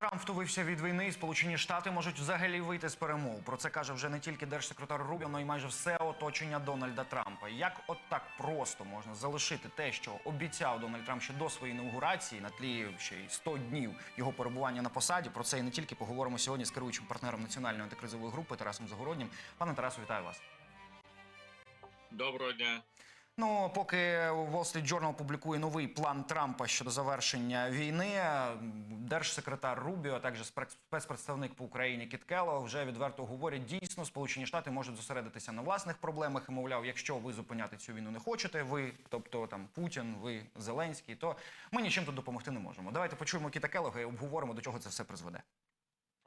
Трамп втувився від війни, і Сполучені Штати можуть взагалі вийти з перемов. Про це каже вже не тільки держсекретар Рубіо, але й майже все оточення Дональда Трампа. Як от так просто можна залишити те, що обіцяв Дональд Трамп ще до своєї інаугурації, на тлі ще й 100 днів його перебування на посаді. Про це і не тільки поговоримо сьогодні з керуючим партнером національної антикризової групи Тарасом Загороднім. Пане Тарасу, вітаю вас. Доброго дня. Ну, поки Wall Street Journal публікує новий план Трампа щодо завершення війни, держсекретар Рубіо, а також спец- спецпредставник по Україні Кіт Келло вже відверто говорять, дійсно Сполучені Штати можуть зосередитися на власних проблемах. І мовляв, якщо ви зупиняти цю війну не хочете, ви, тобто там Путін, ви Зеленський, то ми нічим тут допомогти не можемо. Давайте почуємо Кіта Келлога і обговоримо до чого це все призведе.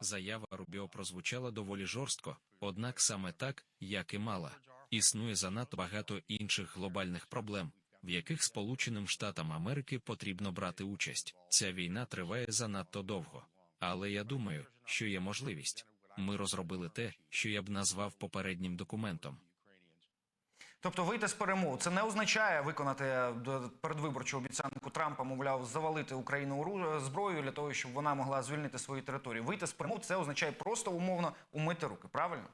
Заява Рубіо прозвучала доволі жорстко, однак саме так, як і мала. Існує занадто багато інших глобальних проблем, в яких Сполученим Штатам Америки потрібно брати участь. Ця війна триває занадто довго. Але я думаю, що є можливість. Ми розробили те, що я б назвав попереднім документом. Тобто вийти з перемов це не означає виконати е, передвиборчу обіцянку Трампа, мовляв, завалити Україну ору- зброєю для того, щоб вона могла звільнити свої території. Вийти з перемов це означає просто умовно умити руки. Правильно?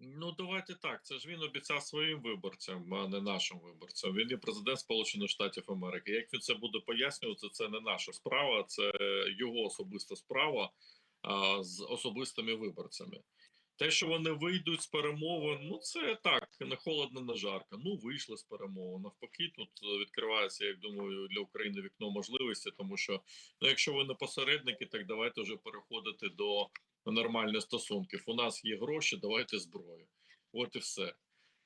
Ну давайте так. Це ж він обіцяв своїм виборцям, а не нашим виборцям. Він є президент Сполучених Штатів Америки. Як він це буде пояснювати, це не наша справа, це його особиста справа а, з особистими виборцями. Те, що вони вийдуть з перемовин, ну це так, не холодно, не жарко. Ну вийшли з перемовин. Навпаки, тут е, відкривається, як думаю, для України вікно можливості, тому що ну, якщо ви не посередники, так давайте вже переходити до нормальних стосунків. У нас є гроші, давайте зброю. От і все.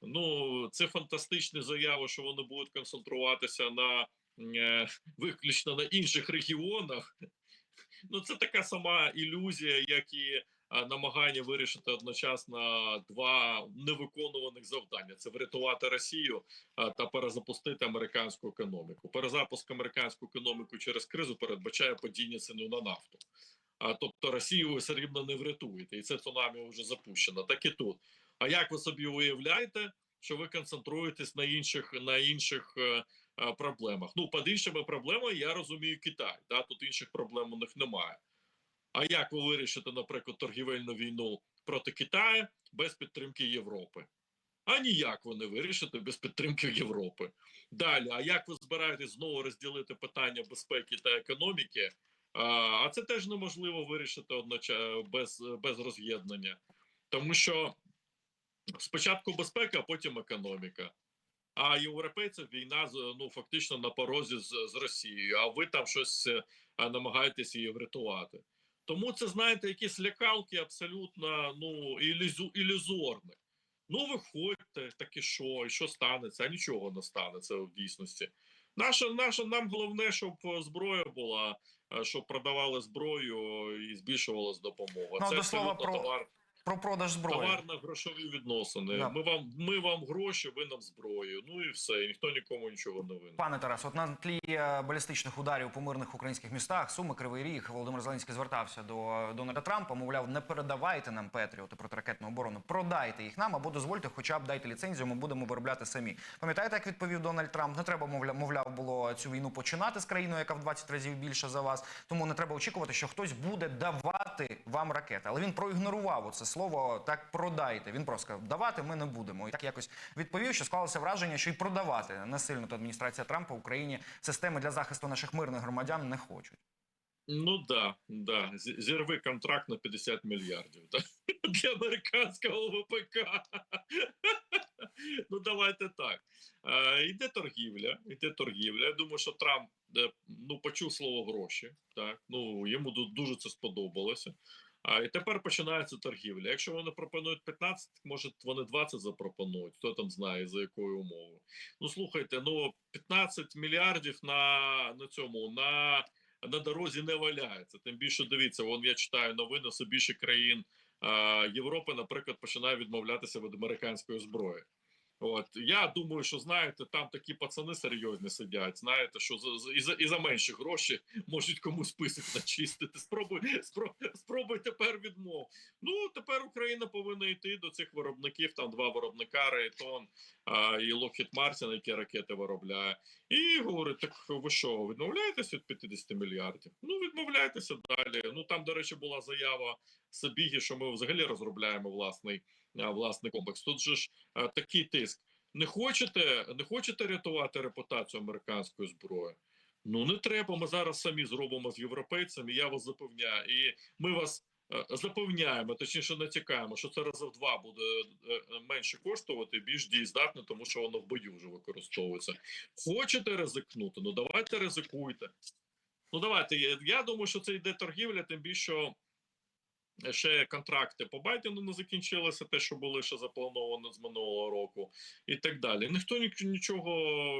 Ну, це фантастичні заяви, що вони будуть концентруватися на е, виключно на інших регіонах. Ну, це така сама ілюзія, як і намагання вирішити одночасно два невиконуваних завдання: це врятувати Росію та перезапустити американську економіку. Перезапуск американську економіку через кризу передбачає падіння ціни на нафту. А тобто Росію ви все рівно не врятуєте, і це цунамі вже запущено. Так і тут. А як ви собі уявляєте, що ви концентруєтесь на інших на інших е, е, проблемах? Ну, під іншими проблемами я розумію Китай. Да? Тут інших проблем у них немає. А як ви вирішите, наприклад, торгівельну війну проти Китаю без підтримки Європи? А ніяк ви не вирішите без підтримки Європи. Далі, а як ви збираєтесь знову розділити питання безпеки та економіки? А, це теж неможливо вирішити одночасно без, без роз'єднання, тому що спочатку безпека, а потім економіка. А європейців війна ну фактично на порозі з, з Росією. А ви там щось е, а, намагаєтесь її врятувати. Тому це знаєте, якісь лякалки абсолютно ну ілюзорні. Ну, виходьте, так і що, і що станеться? А нічого не станеться в дійсності. Наша, наша нам головне, щоб зброя була, е, щоб продавали зброю і збільшувалась допомога. Ну, це до слова про товар, Про продаж зброї. товарно-грошові відносини. Да. Ми вам ми вам гроші, ви нам зброю. Ну і все. І ніхто нікому нічого не винен. Пане Тарас, от на тлі е, балістичних ударів по мирних українських містах, Суми, Кривий Ріг, Володимир Зеленський звертався до Дональда Трампа. Мовляв, не передавайте нам Петріоти протиракетну оборону, продайте їх нам або дозвольте, хоча б дайте ліцензію, ми будемо виробляти самі. Пам'ятаєте, як відповів Дональд Трамп? Не треба, мовляв, мовляв, було цю війну починати з країною, яка в 20 разів більше за вас. Тому не треба очікувати, що хтось буде давати вам ракети. Але він проігнорував оце слово так продайте. Він просто сказав, давати ми не будемо. І так якось відповів, що склалося враження, що й продавати насильно та адміністрація Трампа Україні системи для захисту наших мирних громадян не хочуть. Ну да, да. Зірви контракт на 50 мільярдів да? для американського ВПК. ну давайте так. Е, йде торгівля, йде торгівля. Я думаю, що Трамп е, ну, почув слово гроші. Так? Ну, йому ду- дуже це сподобалося. А і тепер починається торгівля. Якщо вони пропонують 15, може вони 20 запропонують. Хто там знає за якою умовою. Ну слухайте, ну 15 мільярдів на, на цьому на на дорозі не валяється. Тим більше дивіться, вон я читаю новини, все більше країн е, Європи, наприклад, починає відмовлятися від американської зброї. От я думаю, що знаєте, там такі пацани серйозні сидять. Знаєте, що за, і за і за менші гроші можуть комусь список начистити. Спробуй, спро, спробуй тепер відмов. Ну тепер Україна повинна йти до цих виробників. Там два виробника Рейтон і Lockheed Martin, які ракети виробляє, і говорить: так ви що, відмовляєтесь від 50 мільярдів? Ну відмовляйтеся далі. Ну там, до речі, була заява Сабігі, що ми взагалі розробляємо власний а, власний комплекс. Тут же ж такий тиск. Не хочете, не хочете рятувати репутацію американської зброї? Ну не треба. Ми зараз самі зробимо з європейцями. Я вас запевняю, і ми вас е, запевняємо, точніше натякаємо, що це рази в два буде е, е, менше коштувати, більш дієздатне, тому що воно в бою вже використовується. Хочете ризикнути? Ну давайте ризикуйте. Ну давайте. Я думаю, що це йде торгівля, тим більше. що Ще контракти по Байдену не закінчилися, те, що були ще заплановано з минулого року, і так далі. Ніхто нічого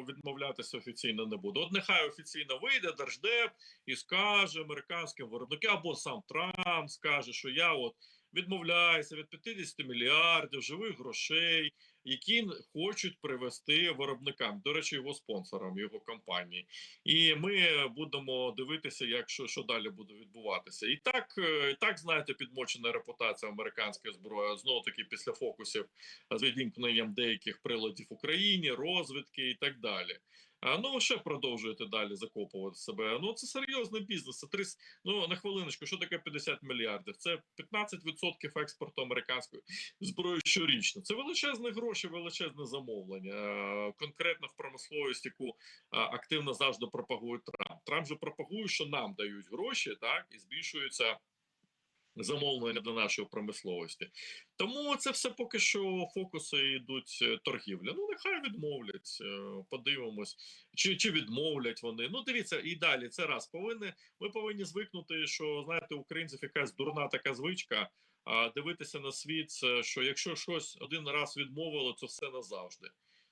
відмовлятися офіційно не буде. От нехай офіційно вийде Держдеп і скаже американським виробникам, або сам Трамп скаже, що я от відмовляюся від 50 мільярдів живих грошей, які хочуть привести виробникам. До речі, його спонсорам, його компанії. І ми будемо дивитися, як що, що далі буде відбуватися. І так, е, і так знаєте, підмочена репутація американської зброї знову таки після фокусів з відімкненням деяких приладів в Україні, розвідки і так далі. Ну ще продовжуєте далі закопувати себе. Ну це серйозний бізнес. Це 30, ну на хвилиночку, що таке 50 мільярдів? Це 15% експорту американської зброї щорічно. Це величезні гроші, величезне замовлення. Е, Конкретно в промисловість, яку активно завжди пропагує Трамп. Трамп же пропагує, що нам дають гроші, так і збільшується замовлення до нашої промисловості. Тому це все поки що фокуси йдуть е, торгівля. Ну нехай відмовлять, е, подивимось, чи, чи відмовлять вони. Ну дивіться, і далі це раз повинні. Ми повинні звикнути, що знаєте, українців якась дурна така звичка. А дивитися на світ, що якщо щось один раз відмовило, то все назавжди.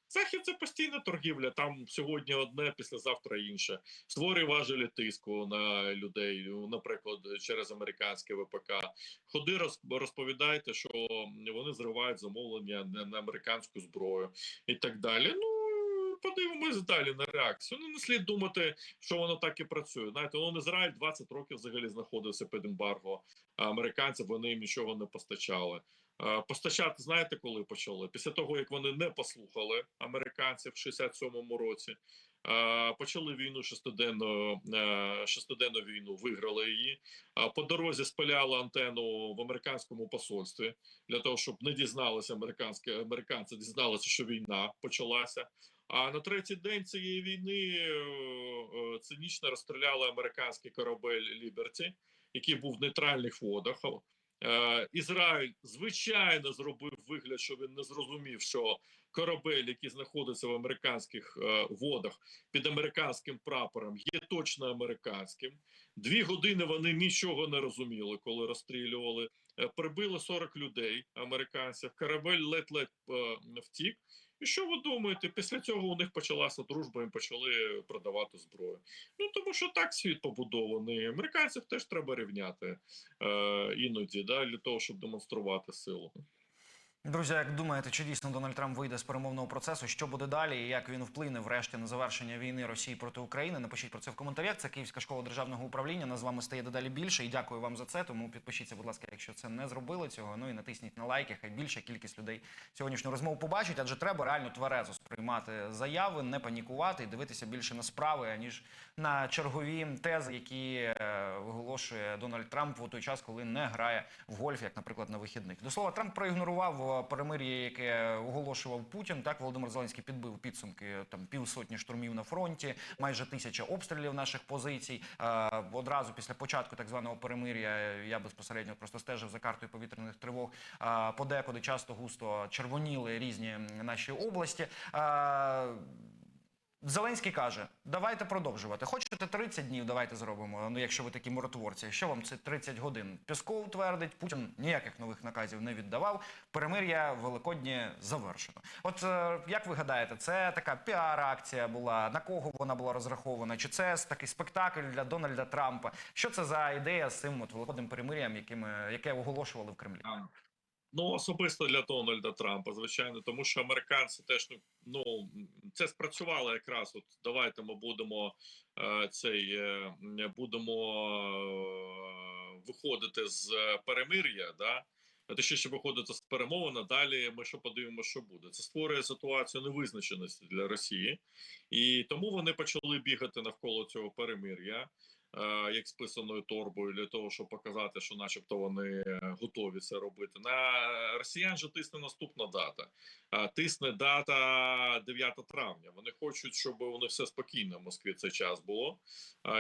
Захід це постійна торгівля. Там сьогодні одне, післязавтра інше. Створює важелі тиску на людей, наприклад, через американське ВПК. Ходи роз- розповідайте, що вони зривають замовлення на американську зброю і так далі. Ну подивимось далі на реакцію. Ну не слід думати, що воно так і працює. Знаєте, ну Ізраїль 20 років взагалі знаходився під ембарго. А американців вони їм нічого не постачали. Е, Постачати знаєте, коли почали? Після того, як вони не послухали американців в 67-му році, е, почали війну шестиденну, е, шестиденну війну, виграли її. По дорозі спиляли антенну в американському посольстві для того, щоб не дізналися американські американці, дізналися, що війна почалася. А на третій день цієї війни цинічно розстріляли американський корабель Ліберті, який був в нейтральних водах. Е, Ізраїль звичайно зробив вигляд, що він не зрозумів, що корабель, який знаходиться в американських е, водах під американським прапором, є точно американським. Дві години вони нічого не розуміли, коли розстрілювали. Е, Прибили 40 людей американців. Корабель ледь-ледь втік. І що ви думаєте? Після цього у них почалася дружба, і почали продавати зброю. Ну тому що так світ побудований. Американців теж треба рівняти е, іноді, да, для того, щоб демонструвати силу. Друзі, як думаєте, чи дійсно Дональд Трамп вийде з перемовного процесу? Що буде далі? І як він вплине врешті на завершення війни Росії проти України? Напишіть про це в коментарях. Це Київська школа державного управління. Нас з вами стає дедалі більше. І дякую вам за це. Тому підпишіться, будь ласка, якщо це не зробили цього. Ну і натисніть на лайки. Хай більша кількість людей сьогоднішню розмову побачить, адже треба реально тверезо сприймати заяви, не панікувати і дивитися більше на справи, аніж на чергові тези, які е, виголошує Дональд Трамп у той час, коли не грає в гольф, як, наприклад, на вихідних. До слова, Трамп проігнорував е, перемир'я, яке оголошував Путін. Так, Володимир Зеленський підбив підсумки там півсотні штурмів на фронті, майже тисяча обстрілів наших позицій. Е, Одразу після початку так званого перемир'я я безпосередньо просто стежив за картою повітряних тривог. Подекуди часто густо червоніли різні наші області. Зеленський каже: давайте продовжувати. Хочете 30 днів, давайте зробимо. Ну, якщо ви такі миротворці, що вам це 30 годин? Пісков твердить, Путін ніяких нових наказів не віддавав. Перемир'я великоднє завершено. От е, як ви гадаєте, це така піар-акція була? На кого вона була розрахована? Чи це такий спектакль для Дональда Трампа? Що це за ідея з цим от великодним перемир'ям, яке оголошували в Кремлі? Ну, особисто для Дональда Трампа, звичайно, тому що американці теж ну, ну це спрацювало якраз. От давайте ми будемо е, цей е, будемо е, виходити з перемир'я, да. Точніше виходити з перемовин, а далі ми ще подивимося, що буде. Це створює ситуацію невизначеності для Росії, і тому вони почали бігати навколо цього перемир'я як списаною торбою для того, щоб показати, що, начебто, вони е, готові це робити. На росіян же тисне наступна дата. А, Тисне дата 9 травня. Вони хочуть, щоб них все спокійно в Москві цей час було.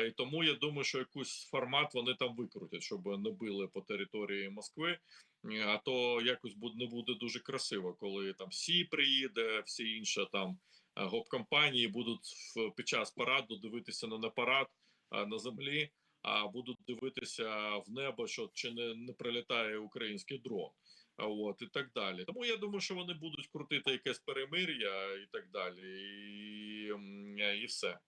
І тому я думаю, що якийсь формат вони там викрутять, щоб не били по території Москви. Е, А то якось не буде дуже красиво, коли там Сі приїде, всі інші там е, гоп-компанії будуть під час параду дивитися на парад на землі, а будуть дивитися в небо, що чи не, не прилітає український дрон. От і так далі. Тому я думаю, що вони будуть крутити якесь перемир'я і так далі, і, і все.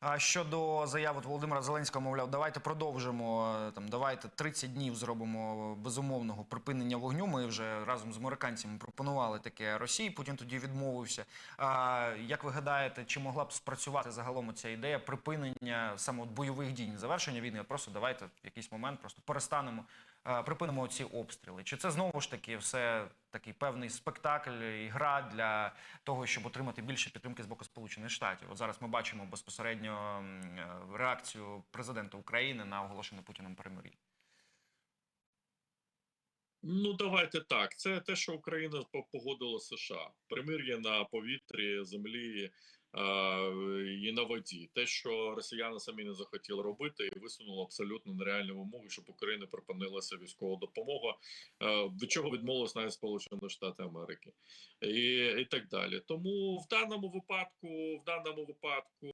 А щодо заяви Володимира Зеленського, мовляв, давайте продовжимо е, там, давайте 30 днів зробимо безумовного припинення вогню. Ми вже разом з американцями пропонували таке Росії. Путін тоді відмовився. А як ви гадаєте, чи могла б спрацювати загалом ця ідея припинення саме от бойових дій, завершення війни? Просто давайте в якийсь момент просто перестанемо, припинимо ці обстріли. Чи це знову ж таки все такий певний спектакль і гра для того, щоб отримати більше підтримки з боку Сполучених Штатів? От зараз ми бачимо безпосередньо е, реакцію президента України на оголошене Путіним перемир'я. Ну давайте так. Це те, що Україна по- погодила США. Примир'я на повітрі, землі е, і на воді. Те, що росіяни самі не захотіли робити, і висунули абсолютно нереальні вимоги, щоб Україні припинилася військова допомога, від чого відмовились навіть Сполучені Штати Америки, і, і так далі. Тому в даному випадку, в даному випадку,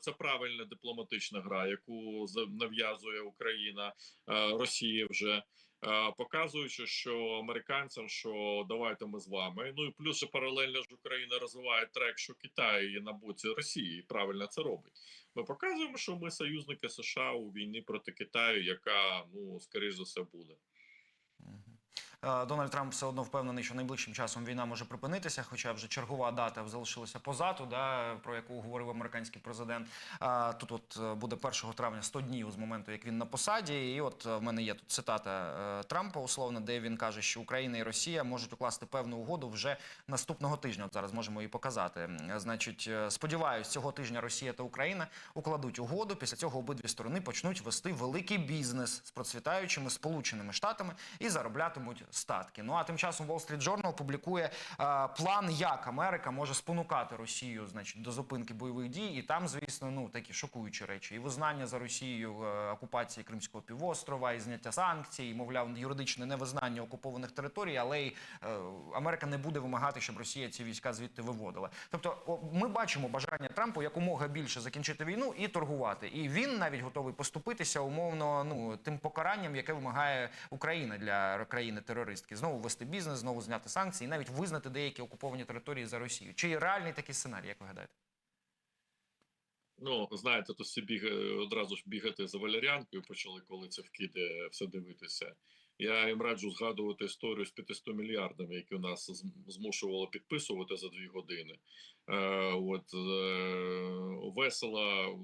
це правильна дипломатична гра, яку нав'язує Україна Росії вже. Е, показуючи, що американцям, що давайте ми з вами. Ну і плюс ще паралельно ж Україна розвиває трек, що Китай є на боці Росії і правильно це робить. Ми показуємо, що ми союзники США у війні проти Китаю, яка ну скоріш за все буде. Е, Дональд Трамп все одно впевнений, що найближчим часом війна може припинитися, хоча вже чергова дата залишилася позаду, да, про яку говорив американський президент. А, Тут от е, буде 1 травня 100 днів з моменту, як він на посаді. І от е, в мене є тут цитата е, Трампа, условно, де він каже, що Україна і Росія можуть укласти певну угоду вже наступного тижня. От зараз можемо її показати. Е, Значить, е, сподіваюсь, цього тижня Росія та Україна укладуть угоду. Після цього обидві сторони почнуть вести великий бізнес з процвітаючими Сполученими Штатами і зароблятимуть статки. Ну а тим часом Wall Street Journal публікує е, план, як Америка може спонукати Росію, значить, до зупинки бойових дій. І там, звісно, ну такі шокуючі речі: і визнання за Росією е, окупації Кримського півострова, і зняття санкцій, і, мовляв, юридичне невизнання окупованих територій, але й е, Америка не буде вимагати, щоб Росія ці війська звідти виводила. Тобто, о, ми бачимо бажання Трампу якомога більше закінчити війну і торгувати. І він навіть готовий поступитися умовно ну тим покаранням, яке вимагає Україна для країни терористки. Знову вести бізнес, знову зняти санкції, і навіть визнати деякі окуповані території за Росію. Чи реальний такий сценарій, як ви гадаєте? Ну знаєте, то всі біга одразу ж бігати за валеріанкою почали, коли це вкиде все дивитися. Я їм раджу згадувати історію з 500 мільярдами, які нас змушувало підписувати за дві години. Е, от е, весело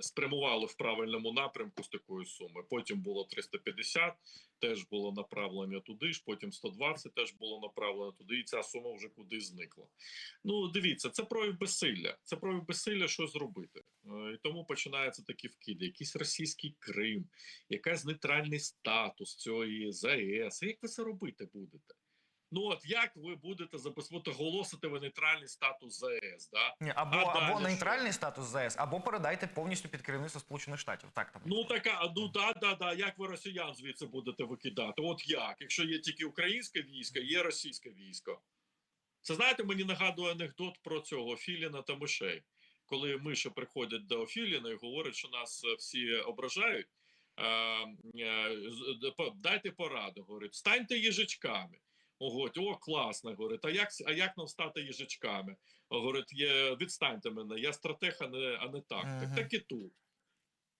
спрямували в правильному напрямку з такої суми. Потім було 350, теж було направлення туди ж. Потім 120 теж було направлено туди, і ця сума вже кудись зникла. Ну, дивіться, це прояв безсилля. Це прояв безсилля щось зробити. Е, І тому починаються такі вкиди. Якийсь російський Крим, якийсь нейтральний статус цієї ЗАЕС. Як ви це робити будете? Ну от як ви будете забезпечити оголосити ви нейтральний статус ЗАЕС? Да? Ні, або, А далі або що? нейтральний статус ЗС, або передайте повністю під керівництво Сполучених Штатів. Так там Ну така, а, ну да, да, да. Як ви росіян звідси будете викидати? От як? Якщо є тільки українське військо, є російське військо. Це знаєте, мені нагадує анекдот про цього Філіна та мишей. Коли миші приходять до Філіна і говорять, що нас е, всі ображають. е, е, Дайте пораду, говорить, станьте їжачками. Говорить, о, класно, говорить, а як, а як нам стати їжачками? Говорить, є, відстаньте мене, я стратег, а не, а не так. Мгм. Так, так і тут.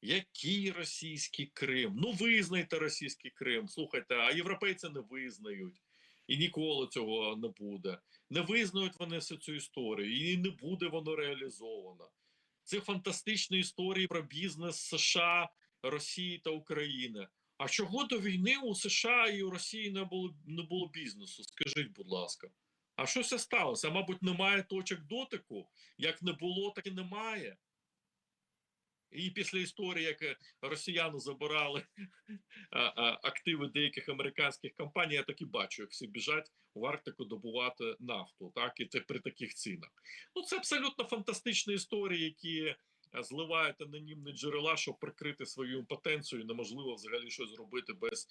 Який російський Крим? Ну визнайте російський Крим. Слухайте, а європейці не визнають. І ніколи цього не буде. Не визнають вони всю цю історію, і не буде воно реалізовано. Це фантастичні історії про бізнес США, Росії та України. А чого до війни у США і у Росії не було не було бізнесу? Скажіть, будь ласка. А що це сталося? Мабуть, немає точок дотику. Як не було, так і немає. І після історії, як е, росіяни забирали активи деяких американських компаній, я так і бачу, як всі біжать в Арктику добувати нафту, так і це при таких цінах. Ну це абсолютно фантастичні історії, які зливають анонімні джерела, щоб прикрити свою імпотенцію. і Неможливо взагалі щось зробити без,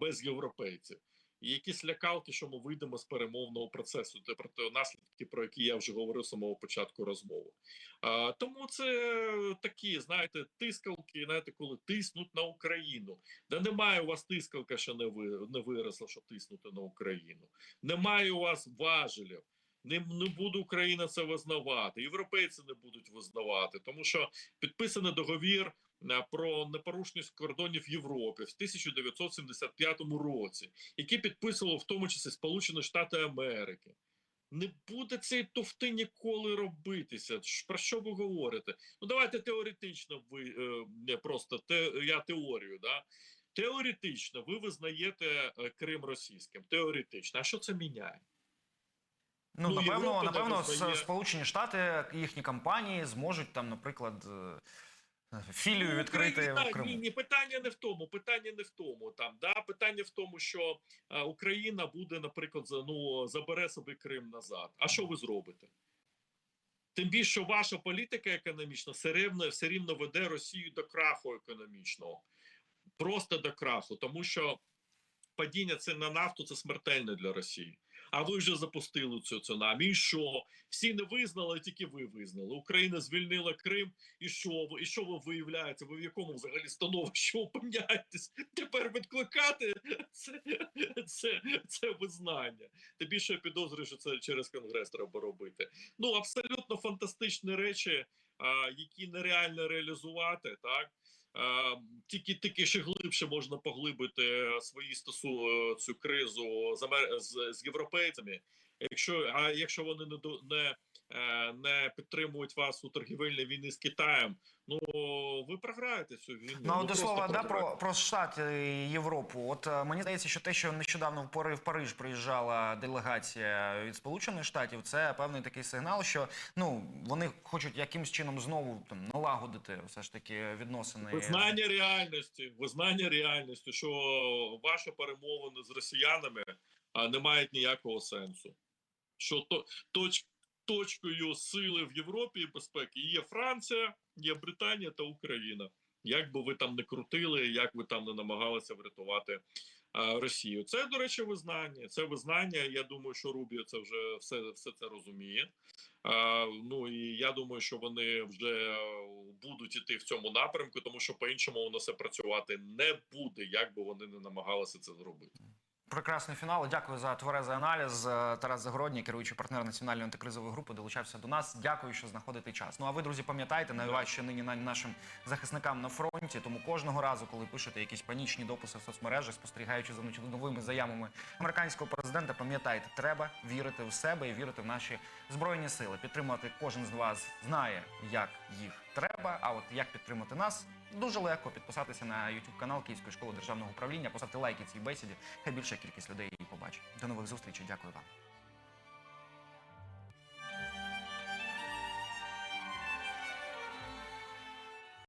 без європейців. І якісь лякалки, що ми вийдемо з перемовного процесу, те про те наслідки, про які я вже говорив з самого початку розмови. А, тому це такі, знаєте, тискалки, знаєте, коли тиснуть на Україну. Да немає у вас тискалка, що не ви не виросла, щоб тиснути на Україну. Немає у вас важелів. Не, не буде Україна це визнавати, європейці не будуть визнавати, тому що підписаний договір е, про непорушність кордонів Європи в 1975 році, який підписували в тому числі Сполучені Штати Америки. Не буде цієї туфти ніколи робитися. Про що ви говорите? Ну давайте теоретично ви е, не просто те, я теорію, да. Теоретично ви визнаєте е, Крим російським. Теоретично. А що це міняє? Ну, Ну, напевно, Європа напевно, с- Сполучені Штати, їхні компанії зможуть там, наприклад, е, філію Ну, відкрити в Криму. Ні, ні, питання не в тому. Питання не в тому. Там да питання в тому, що а, Україна буде, наприклад, за ну забере собі Крим назад. А що ви зробите? Тим більше що ваша політика економічна все рівно все рівно веде Росію до краху економічного, просто до краху, тому що падіння цін на нафту це смертельне для Росії. А ви вже запустили цю цунамі. І що? Всі не визнали, тільки ви визнали. Україна звільнила Крим. І що ви? І що ви виявляєте? Ви в якому взагалі становищі опиняєтесь? Тепер відкликати це, це, це визнання. Тим більше підозрюю, що це через конгрес треба робити. Ну абсолютно фантастичні речі, які нереально реалізувати, так. Е, Тільки тільки ще глибше можна поглибити свої стосу е, цю кризу з, з, з європейцями. Якщо а якщо вони не до не, е, не підтримують вас у торгівельній війні з Китаєм, ну ви програєте цю війну. Ну, от до слова, да, про, про Штати і Європу. От е, мені здається, що те, що нещодавно в Пари- в Париж приїжджала делегація від Сполучених Штатів, це певний такий сигнал, що ну вони хочуть якимось чином знову там налагодити все ж таки відносини. Визнання реальності, визнання реальності, що ваші перемовини з росіянами а, не мають ніякого сенсу. Що то, точ, точкою сили в Європі і безпеки є Франція, є Британія та Україна. Як би ви там не крутили, як ви там не намагалися врятувати а, Росію. Це, до речі, визнання. Це визнання. Я думаю, що Рубіо це вже все, все це розуміє. А, ну і я думаю, що вони вже е, будуть іти в цьому напрямку, тому що по-іншому воно все працювати не буде, як би вони не намагалися це зробити. Прекрасний фінал. Дякую за тверезий аналіз. Е, Тарас Загородній, керуючий партнер національної антикризової групи, долучався до нас. Дякую, що знаходите час. Ну а ви, друзі, пам'ятайте, найважче нині на- нашим захисникам на фронті. Тому кожного разу, коли пишете якісь панічні дописи в соцмережах, спостерігаючи за новими заявами американського президента, пам'ятайте, треба вірити в себе і вірити в наші збройні сили. Підтримувати кожен з вас знає, як їх треба. А от як підтримати нас? Дуже легко підписатися на YouTube канал Київської школи державного управління, поставити лайки цій бесіді. Хай більша кількість людей її побачить. До нових зустрічей. Дякую вам.